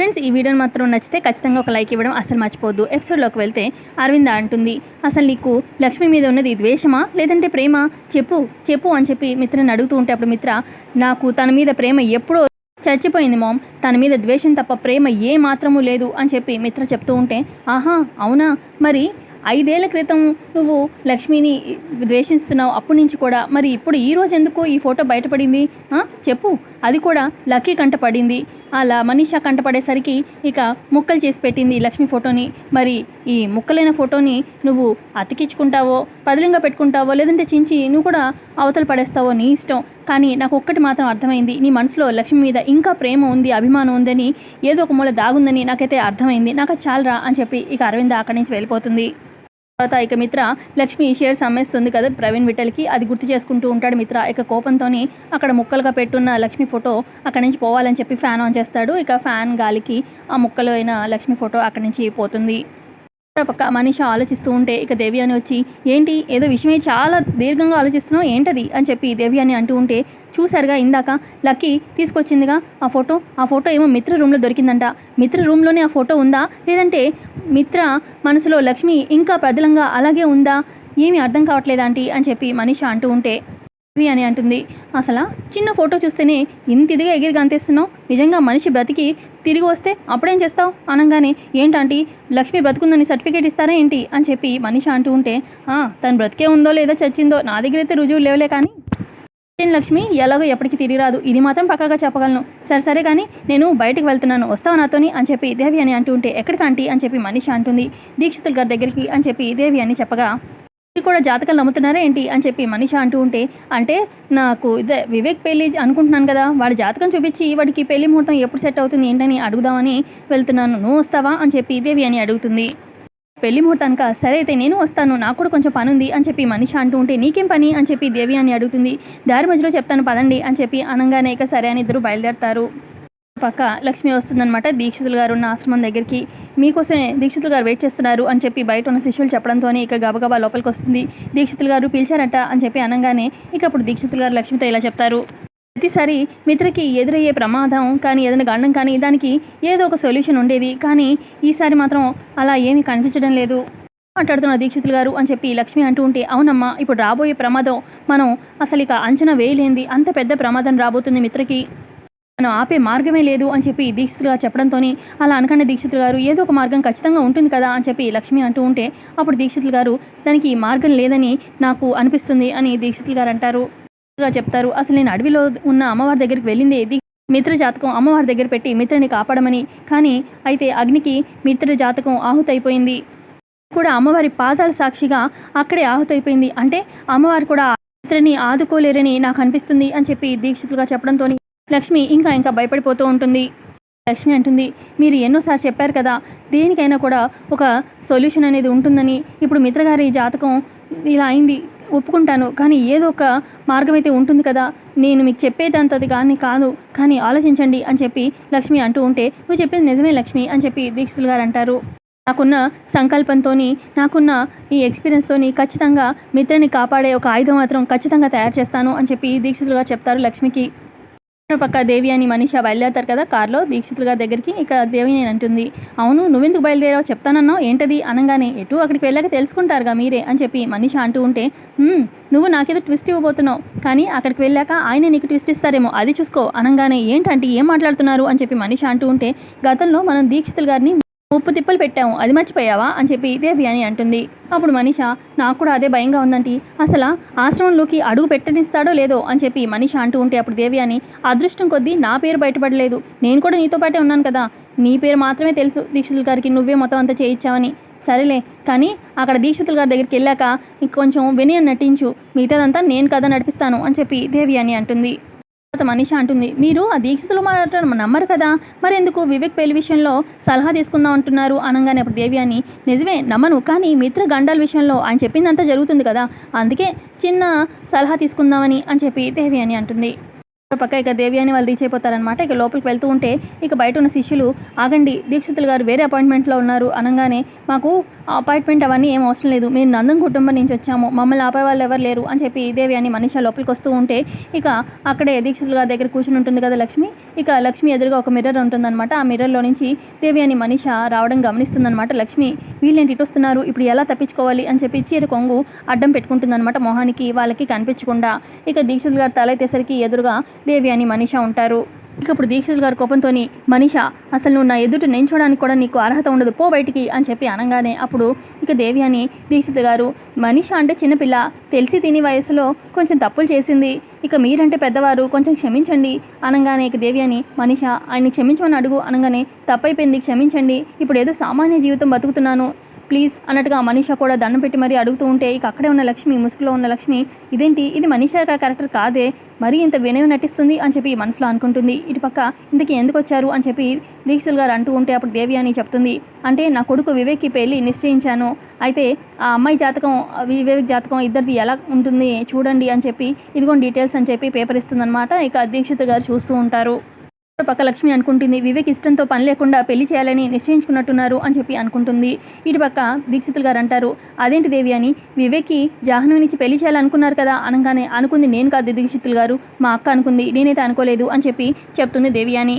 Friends ఈ వీడియోని మాత్రం నచ్చితే ఖచ్చితంగా ఒక లైక్ ఇవ్వడం అసలు మర్చిపోద్దు ఎపిసోడ్లోకి వెళ్తే అరవింద అంటుంది అసలు నీకు లక్ష్మి మీద ఉన్నది ద్వేషమా లేదంటే ప్రేమ? చెప్పు చెప్పు అని చెప్పి మిత్రని అడుగుతూ ఉంటే అప్పుడు మిత్ర నాకు తన మీద ప్రేమ ఎప్పుడో చచ్చిపోయింది మామ్. తన మీద ద్వేషం తప్ప ప్రేమ ఏ మాత్రము లేదు అని చెప్పి మిత్ర చెప్తూ ఉంటే ఆహా అవునా? మరి ఐదేళ్ళ క్రితం నువ్వు లక్ష్మిని ద్వేషిస్తున్నావు అప్పటి నుంచి కూడా. మరి ఇప్పుడు ఈ రోజు ఎందుకు ఈ ఫోటో బయటపడింది? చెప్పు. అది కూడా లక్కీ కంట పడింది. అలా మనీషా కంట పడేసరికి ఇక ముక్కలు చేసి పెట్టింది లక్ష్మి ఫోటోని. మరి ఈ ముక్కలైన ఫోటోని నువ్వు అతికించుకుంటావో పదిలంగా పెట్టుకుంటావో లేదంటే చించి నువ్వు కూడా అవతలు పడేస్తావో నీ ఇష్టం. కానీ నాకు ఒక్కటి మాత్రం అర్థమైంది నీ మనసులో లక్ష్మి మీద ఇంకా ప్రేమ ఉంది అభిమానం ఉందని ఏదో ఒక మూల దాగుందని నాకైతే అర్థమైంది. నాకు చాలరా అని చెప్పి ఇక అరవింద అక్కడి నుంచి వెళ్ళిపోతుంది. తర్వాత ఇక మిత్ర లక్ష్మి షేర్స్ అమ్మేస్తుంది కదా ప్రవీణ్ విఠల్కి. అది గుర్తు చేసుకుంటూ ఉంటాడు మిత్ర. ఇక కోపంతోని అక్కడ ముక్కలుగా పెట్టున్న లక్ష్మి ఫోటో అక్కడి నుంచి పోవాలని చెప్పి ఫ్యాన్ ఆన్ చేస్తాడు. ఇక ఫ్యాన్ గాలికి ఆ ముక్కలు అయిన లక్ష్మి ఫోటో అక్కడి నుంచి పోతుంది. పక్క మనిషి ఆలోచిస్తూ ఉంటే ఇక దేవి అని వచ్చి ఏంటి? ఏదో విషయమే చాలా దీర్ఘంగా ఆలోచిస్తున్నావు? ఏంటది? అని చెప్పి దేవి అని అంటూ ఉంటే చూసారుగా ఇందాక లక్కీ తీసుకొచ్చిందిగా ఆ ఫోటో. ఆ ఫోటో ఏమో మిత్ర రూమ్లో దొరికిందంట. మిత్ర రూమ్లోనే ఆ ఫోటో ఉందా? లేదంటే మిత్ర మనసులో లక్ష్మి ఇంకా ప్రబలంగా అలాగే ఉందా? ఏమీ అర్థం కావట్లేదంటీ అని చెప్పి మనిషి అంటూ ఉంటే దేవి అని అంటుంది. అసలు చిన్న ఫోటో చూస్తేనే ఇంత ఇదిగా ఎగిరి గంతేస్తున్నావు నిజంగా మనిషి బ్రతికి తిరిగి వస్తే అప్పుడేం చేస్తావు? అనగానే ఏంటంటే లక్ష్మి బ్రతుకుందని సర్టిఫికేట్ ఇస్తారా ఏంటి? అని చెప్పి మనిషి అంటూ ఉంటే "ఆ, తను బ్రతికే ఉందో లేదో చచ్చిందో నా దగ్గర అయితే రుజువు లేవలే కానీ లక్ష్మి? ఎలాగో ఎప్పటికీ తిరిగి రాదు. ఇది మాత్రం పక్కాగా చెప్పగలను. సరే సరే కానీ నేను బయటకు వెళ్తున్నాను. వస్తావు నాతోని? అని చెప్పి దేవి అని అంటూ ఉంటే ఎక్కడికి ఆంటీ? అని చెప్పి మనిషి అంటుంది. దీక్షితుల గారి దగ్గరికి అని చెప్పి దేవి అని చెప్పగా మీరు కూడా జాతకాలు నమ్ముతున్నారా ఏంటి అని చెప్పి మనిష అంటూ ఉంటే అంటే నాకు ఇదే వివేక్ పెళ్ళి అనుకుంటున్నాను కదా వాడి జాతకం చూపించి వాడికి పెళ్ళి ముహూర్తం ఎప్పుడు సెట్ అవుతుంది ఏంటని అడుగుదామని వెళ్తున్నాను. నువ్వు వస్తావా అని చెప్పి దేవి అని అడుగుతుంది. పెళ్ళి ముహూర్తానిక? సరే అయితే నేను వస్తాను నాకు కూడా కొంచెం పని ఉంది అని చెప్పి మనిషి అంటూ ఉంటే నీకేం పని అని చెప్పి దేవి అని అడుగుతుంది. దారి మధ్యలో చెప్తాను పదండి అని చెప్పి అనగానే ఇక సరే అని ఇద్దరు బయలుదేరతారు. పక్క లక్ష్మి వస్తుందన్నమాట. దీక్షితులు గారు ఉన్న ఆశ్రమం దగ్గరికి. మీకోసమే దీక్షితులు గారు వెయిట్ చేస్తున్నారు అని చెప్పి బయట ఉన్న శిష్యులు చెప్పడంతోనే ఇక గబగబా లోపలికి వస్తుంది. దీక్షితులు గారు పిలిచారట అని చెప్పి అనగానే ఇక అప్పుడు దీక్షితులు గారు లక్ష్మితో ఇలా చెప్తారు. ప్రతిసారి మిత్రకి ఎదురయ్యే ప్రమాదం కానీ ఏదైనా గండం కానీ దానికి ఏదో ఒక సొల్యూషన్ ఉండేది. కానీ ఈసారి మాత్రం అలా ఏమీ కనిపించడం లేదు. మాట్లాడుతున్న దీక్షితులు గారు అని చెప్పి లక్ష్మి అంటూ ఉంటే అవునమ్మా ఇప్పుడు రాబోయే ప్రమాదం మనం అసలు ఇక అంచనా వేయలేంది. అంత పెద్ద ప్రమాదం రాబోతుంది మిత్రకి. మనం ఆపే మార్గమే లేదు అని చెప్పి దీక్షితులు గారు అలా అనకండి దీక్షితులు గారు ఏదో ఒక మార్గం ఖచ్చితంగా ఉంటుంది కదా అని చెప్పి లక్ష్మి అంటూ ఉంటే అప్పుడు దీక్షితులు గారు దానికి మార్గం లేదని నాకు అనిపిస్తుంది అని దీక్షితులు గారు అంటారు. చెప్తారు అసలు నేను అడవిలో ఉన్న అమ్మవారి దగ్గరికి వెళ్ళింది మిత్ర జాతకం అమ్మవారి దగ్గర పెట్టి మిత్రని కాపాడమని కానీ అయితే అగ్నికి మిత్ర జాతకం ఆహుతైపోయింది. కూడా అమ్మవారి పాదాల సాక్షిగా అక్కడే ఆహుతైపోయింది. అంటే అమ్మవారు కూడా మిత్రని ఆదుకోలేరని నాకు అనిపిస్తుంది అని చెప్పి దీక్షితులుగా చెప్పడంతో లక్ష్మి ఇంకా ఇంకా భయపడిపోతూ ఉంటుంది. లక్ష్మి అంటుంది మీరు ఎన్నోసార్లు చెప్పారు కదా దేనికైనా కూడా ఒక సొల్యూషన్ అనేది ఉంటుందని. ఇప్పుడు మిత్రగారి జాతకం ఇలా అయింది ఒప్పుకుంటాను. కానీ ఏదో ఒక మార్గం అయితే ఉంటుంది కదా. నేను మీకు చెప్పేదంతది కానీ కాదు కానీ ఆలోచించండి అని చెప్పి లక్ష్మి అంటూ ఉంటే నువ్వు చెప్పింది నిజమే లక్ష్మి అని చెప్పి దీక్షితులు గారు అంటారు. నాకున్న సంకల్పంతో నాకున్న ఈ ఎక్స్పీరియన్స్తో ఖచ్చితంగా మిత్రుని కాపాడే ఒక ఆయుధం మాత్రం ఖచ్చితంగా తయారు చేస్తాను అని చెప్పి దీక్షితులుగా చెప్తారు లక్ష్మికి. పక్క దేవి అని మనీష బయలుదేరతారు కదా కార్లో. దీక్షితులు గారి దగ్గరికి ఇక దేవి నేను అంటుంది అవును నువ్వెందుకు బయలుదేరావు చెప్తానన్నావు ఏంటది? అనగానే ఎటు అక్కడికి వెళ్ళాక తెలుసుకుంటారుగా మీరే అని చెప్పి మనీష అంటూ ఉంటే నువ్వు నాకేదో ట్విస్ట్ ఇవ్వబోతున్నావు కానీ అక్కడికి వెళ్ళాక ఆయన నీకు ట్విస్ట్ ఇస్తారేమో అది చూసుకో అనగానే ఏంటంటే ఏం మాట్లాడుతున్నారు? అని చెప్పి మనీష అంటూ ఉంటే గతంలో మనం దీక్షితులు గారిని ఉప్పు తిప్పలు పెట్టాము అది మర్చిపోయావా? అని చెప్పి దేవి అని అంటుంది. అప్పుడు మనిష నాకు కూడా అదే భయంగా ఉందంటే. అసలు ఆశ్రమంలోకి అడుగు పెట్టనిస్తాడో లేదో అని చెప్పి మనిష అంటూ ఉంటే అప్పుడు దేవి అని అదృష్టం కొద్దీ నా పేరు బయటపడలేదు. నేను కూడా నీతో పాటే ఉన్నాను కదా. నీ పేరు మాత్రమే తెలుసు. దీక్షితుల గారికి నువ్వే మొత్తం అంతా చేయించావని సరేలే కానీ అక్కడ దీక్షితుల గారి దగ్గరికి వెళ్ళాక కొంచెం వినయం నటించు మిగతాదంతా నేను కదా నడిపిస్తాను అని చెప్పి దేవి అని అంటుంది. తర్వాత మనీష అంటుంది మీరు ఆ దీక్షితులు మాట్లాడటం నమ్మరు కదా? మరెందుకు? వివేక్ పెళ్ళి విషయంలో సలహా తీసుకుందాం అంటున్నారు. అనగానే అప్పుడు దేవి అని నిజమే నమ్మను కానీ మిత్ర గండాల విషయంలో ఆయన చెప్పిందంతా జరుగుతుంది కదా? అందుకే చిన్న సలహా తీసుకుందామని అని చెప్పి దేవి అని అంటుంది. పక్క ఇక దేవి అని వాళ్ళు రీచ్ అయిపోతారనమాట ఇక లోపలికి వెళ్తూ ఉంటే ఇక బయట ఉన్న శిష్యులు ఆగండి దీక్షితులు గారు వేరే అపాయింట్మెంట్లో ఉన్నారు అనగానే మాకు అపాయింట్మెంట్ అవన్నీ ఏం అవసరం లేదు. మేము నందం కుటుంబం నుంచి వచ్చాము. మమ్మల్ని ఆపే వాళ్ళు ఎవరు లేరు అని చెప్పి దేవి అని మనిష లోపలికి వస్తూ ఉంటే ఇక అక్కడే దీక్షితులు గారి దగ్గర కూర్చుని ఉంటుంది కదా లక్ష్మి? ఇక లక్ష్మి ఎదురుగా ఒక మిర్రర్ ఉంటుందన్నమాట. ఆ మిర్రర్లో నుంచి దేవి అని మనిష రావడం గమనిస్తుందన్నమాట. లక్ష్మి వీళ్ళేంటి ఇటు వస్తున్నారు? ఇప్పుడు ఎలా తప్పించుకోవాలి? అని చెప్పి చీర కొంగు అడ్డం పెట్టుకుంటుందన్నమాట మొహానికి వాళ్ళకి కనిపించకుండా. ఇక దీక్షితులు గారు తలెత్తేసరికి ఎదురుగా దేవి అని మనిష ఉంటారు. ఇక ఇప్పుడు దీక్షితులు గారి కోపంతో మనిష అసలు నువ్వు నా ఎదుట నించోడానికి కూడా నీకు అర్హత ఉండదు పో బయటికి అని చెప్పి అనగానే అప్పుడు ఇక దేవి అని దీక్షిత్ గారు మనిష అంటే చిన్నపిల్ల తెలిసి తిని వయసులో కొంచెం తప్పులు చేసింది ఇక మీరంటే పెద్దవారు కొంచెం క్షమించండి అనగానే ఇక దేవి అని మనిష ఆయన్ని క్షమించమని అడుగు అనగానే తప్పైపోయింది క్షమించండి ఇప్పుడు ఏదో సామాన్య జీవితం బతుకుతున్నాను ప్లీజ్ అన్నట్టుగా మనీషా కూడా దండం పెట్టి మరీ అడుగుతూ ఉంటే ఇక అక్కడే ఉన్న లక్ష్మి ముసుగులో ఉన్న లక్ష్మి ఇదేంటి? ఇది మనీషా క్యారెక్టర్ కాదే? మరీ ఇంత వినయం నటిస్తుంది? అని చెప్పి మనసులో అనుకుంటుంది. ఇటుపక్క ఇంతకీ ఎందుకు వచ్చారు? అని చెప్పి దీక్షలు గారు అంటూ ఉంటే అప్పుడు దేవి అని చెప్తుంది. అంటే నా కొడుకు వివేక్కి పెళ్ళి నిశ్చయించాను. అయితే ఆ అమ్మాయి జాతకం వివేక్ జాతకం ఇద్దరిది ఎలా ఉంటుంది? చూడండి అని చెప్పి ఇదిగోండి డీటెయిల్స్ అని చెప్పి పేపర్ ఇస్తుందన్నమాట. ఇక దీక్షిత్ గారు చూస్తూ ఉంటారు. పక్క లక్ష్మి అనుకుంటుంది. వివేక్ ఇష్టంతో పని లేకుండా పెళ్ళి చేయాలని నిశ్చయించుకున్నట్టున్నారు అని చెప్పి అనుకుంటుంది. ఇటు పక్క దీక్షితులు గారు అంటారు అదేంటి దేవి అని? వివేక్కి జాహ్నవినిచ్చి పెళ్ళి చేయాలనుకున్నారు కదా అనగానే అనుకుంది నేను కాదు దీక్షితులు గారు మా అక్క అనుకుంది నేనైతే అనుకోలేదు అని చెప్పి చెప్తుంది దేవి అని.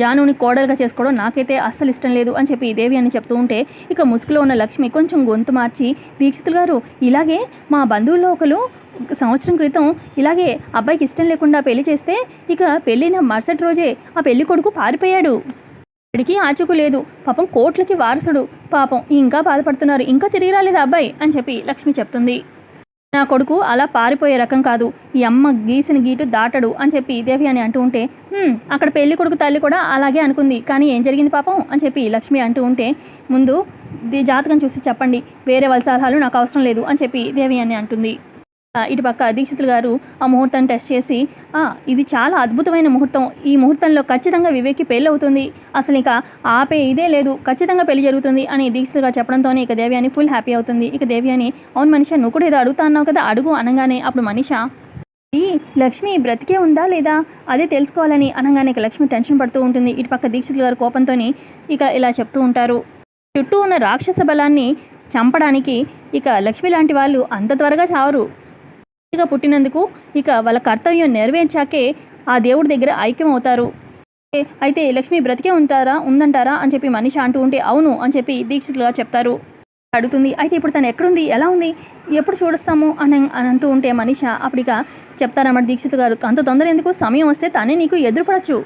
జానుని కోడలుగా చేసుకోవడం నాకైతే అస్సలు ఇష్టం లేదు అని చెప్పి దేవి అని చెప్తూ ఉంటే ఇక ముసుగులో ఉన్న లక్ష్మి కొంచెం గొంతు మార్చి దీక్షితులు గారు ఇలాగే మా బంధువుల్లో ఒకరు సంవత్సరం క్రితం ఇలాగే అబ్బాయికి ఇష్టం లేకుండా పెళ్ళి చేస్తే ఇక పెళ్ళిన మరుసటి రోజే ఆ పెళ్ళి కొడుకు పారిపోయాడు. ఇక్కడికి ఆచూకు లేదు. పాపం కోట్లకి వారసుడు. పాపం ఇంకా బాధపడుతున్నారు. ఇంకా తిరిగి రాలేదు అబ్బాయి అని చెప్పి లక్ష్మి చెప్తుంది. నా కొడుకు అలా పారిపోయే రకం కాదు. ఈ అమ్మ గీసిన గీటు దాటడు అని చెప్పి దేవి అని అంటూ ఉంటే అక్కడ పెళ్ళి కొడుకు తల్లి కూడా అలాగే అనుకుంది కానీ ఏం జరిగింది పాపం? అని చెప్పి లక్ష్మి అంటూ ఉంటే ముందు జాతకం చూసి చెప్పండి వేరే వాళ్ళ సలహాలు నాకు అవసరం లేదు అని చెప్పి దేవి అని అంటుంది. ఇటుపక్క దీక్షితులు గారు ఆ ముహూర్తాన్ని టెస్ట్ చేసి "ఆ, ఇది చాలా అద్భుతమైన ముహూర్తం. ఈ ముహూర్తంలో ఖచ్చితంగా వివేక్కి పెళ్ళి అవుతుంది అసలు ఇక ఆపే ఇదే లేదు. ఖచ్చితంగా పెళ్ళి జరుగుతుంది అని దీక్షితులు గారు చెప్పడంతోనే ఇక దేవ్యాని ఫుల్ హ్యాపీ అవుతుంది. ఇక దేవ్యాని అవును మనిష నువ్వు కూడా ఏదో అడుగుతా అన్నావు కదా అడుగు అనగానే అప్పుడు మనిష ఈ లక్ష్మి బ్రతికే ఉందా లేదా? అదే తెలుసుకోవాలని అనగానే ఇక లక్ష్మి టెన్షన్ పడుతూ ఉంటుంది. ఇటు పక్క దీక్షితులు గారు కోపంతో ఇక ఇలా చెప్తూ ఉంటారు. చుట్టూ ఉన్న రాక్షస బలాన్ని చంపడానికి ఇక లక్ష్మి లాంటి వాళ్ళు అంత త్వరగా చావరు. ఇక పుట్టినందుకు ఇక వాళ్ళ కర్తవ్యం నెరవేర్చాకే ఆ దేవుడి దగ్గర ఐక్యం అవుతారు అయితే లక్ష్మి బ్రతికే ఉంటారా ఉందంటారా అని చెప్పి మనిషి అంటూ ఉంటే అవును అని చెప్పి దీక్షితులుగా చెప్తారు. అడుగుతుంది అయితే ఇప్పుడు తను ఎక్కడుంది? ఎలా ఉంది? ఎప్పుడు చూడొస్తాము? అని అని అంటూ ఉంటే మనిష అప్పటిక చెప్తారన్నమాట దీక్షిత్ గారు అంత తొందర ఎందుకు? సమయం వస్తే తనే నీకు ఎదురుపడచ్చు.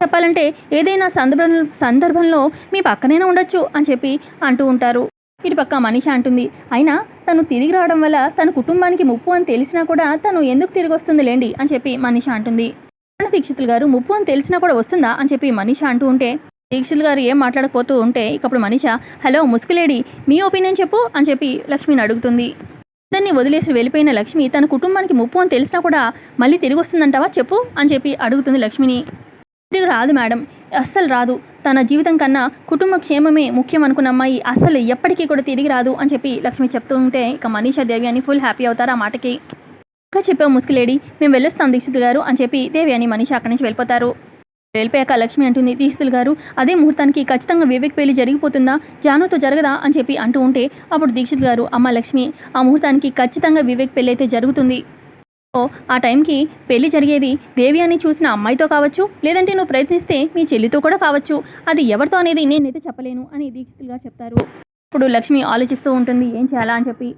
చెప్పాలంటే ఏదైనా సందర్భం సందర్భంలో మీ పక్కనైనా ఉండొచ్చు అని చెప్పి అంటూ ఉంటారు. ఇటు పక్క మనిష అంటుంది. అయినా తను తిరిగి రావడం వల్ల తన కుటుంబానికి ముప్పు అని తెలిసినా కూడా తను ఎందుకు తిరిగి వస్తుంది లేండి అని చెప్పి మనిష అంటుంది. అన్న దీక్షితులు గారు ముప్పు అని తెలిసినా కూడా వస్తుందా అని చెప్పి మనిష అంటూ ఉంటే దీక్షితులు గారు ఏం మాట్లాడకపోతూ ఉంటే ఇకప్పుడు మనిష హలో ముసుగులేడి మీ ఒపీనియన్ చెప్పు అని చెప్పి లక్ష్మిని అడుగుతుంది. ఇద్దరిని వదిలేసి వెళ్ళిపోయిన లక్ష్మి తన కుటుంబానికి ముప్పు అని తెలిసినా కూడా మళ్ళీ తిరిగి వస్తుందంటావా చెప్పు అని చెప్పి అడుగుతుంది లక్ష్మిని. తిరిగి రాదు మేడం. అస్సలు రాదు. తన జీవితం కన్నా కుటుంబ క్షేమమే ముఖ్యం అనుకున్న అమ్మాయి అస్సలు ఎప్పటికీ కూడా తిరిగి రాదు అని చెప్పి లక్ష్మి చెప్తూ ఉంటే ఇక మనీషా దేవి అని ఫుల్ హ్యాపీ అవుతారు ఆ మాటకి. ఇంకా చెప్పావు ముసుగులేడి మేము వెళ్ళొస్తాం దీక్షిత్ గారు అని చెప్పి దేవి అని మనీషా అక్కడి నుంచి వెళ్ళిపోతారు. వెళ్ళిపోయాక లక్ష్మి అంటుంది దీక్షితులు గారు అదే ముహూర్తానికి ఖచ్చితంగా వివేక్ పెళ్ళి జరిగిపోతుందా? జానుతో జరగదా? అని చెప్పి అంటూ ఉంటే అప్పుడు దీక్షిత్ గారు అమ్మ లక్ష్మి ఆ ముహూర్తానికి ఖచ్చితంగా వివేక్ పెళ్ళి అయితే జరుగుతుంది. ఆ టైంకి పెళ్ళి జరిగేది దేవి అని చూసిన అమ్మాయితో కావచ్చు లేదంటే నువ్వు ప్రయత్నిస్తే మీ చెల్లితో కూడా కావచ్చు. అది ఎవరితో అనేది నేనైతే చెప్పలేను అని దీక్షితులుగా చెప్తారు. ఇప్పుడు లక్ష్మి ఆలోచిస్తూ ఉంటుంది ఏం చేయాలా అని చెప్పి.